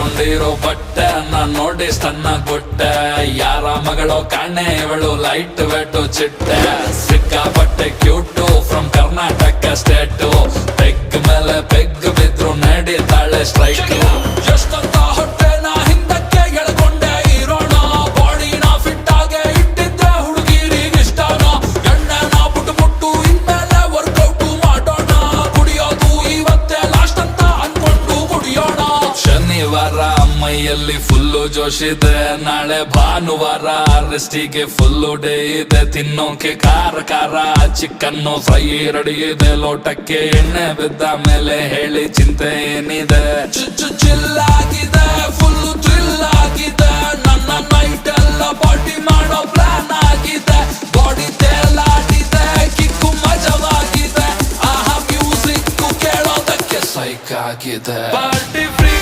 ಹಾಕೊಂಡಿರೋ ಬಟ್ಟೆ ನಾನ್ ನೋಡಿ ಸ್ತನ್ನ ಕೊಟ್ಟೆ. ಯಾರ ಮಗಳು ಕಾಣೆ, ಇವಳು ಲೈಟ್ ವೇಟು ಚಿಟ್ಟೆ. ಸಿಕ್ಕಾಪಟ್ಟೆ cute from Karnataka state peg ಮೇಲೆ ಪೆಗ್ ಬಿದ್ರು ನಡೀತಾಳೆ ಸ್ಟ್ರೈಕ್ ಶನಿವಾರ ಮೈಯಲ್ಲಿ ಫುಲ್ಲು ಜೋಶಿದೆ ನಾಳೆ ಭಾನುವಾರ ರೆಸ್ಟಿಗೆ ಫುಲ್ಲು ಡೇ ಇದೆ. ತಿನ್ನೋಕೆ ಖಾರ ಖಾರ ಚಿಕ್ಕನ್ನು ಫ್ರೈ ರೆಡಿ ಲೋಟಕ್ಕೆ ಎಣ್ಣೆ ಬಿದ್ದ ಮೇಲೆ ಹೇಳಿ ಚಿಂತೆ ಏನಿದೆ? ಚುಚ್ಚು ಆಗಿದೆ, ಫುಲ್ಲು ಥ್ರಿಲ್ ಆಗಿದೆ. ನನ್ನ ನೈಟ್ ಎಲ್ಲ ಪಾರ್ಟಿ ಮಾಡೋ ಪ್ಲಾನ್ ಆಗಿದೆ. ಬಾಡಿ ತೇಲಾಡಿದೆ, ಕಿಕ್ಕು ಮಜವಾಗಿದೆ. ಆಹಾ ಮ್ಯೂಸಿಕ್ ಕೇಳೋದಕ್ಕೆ ಸೈಕ್ ಆಗಿದೆ. Party free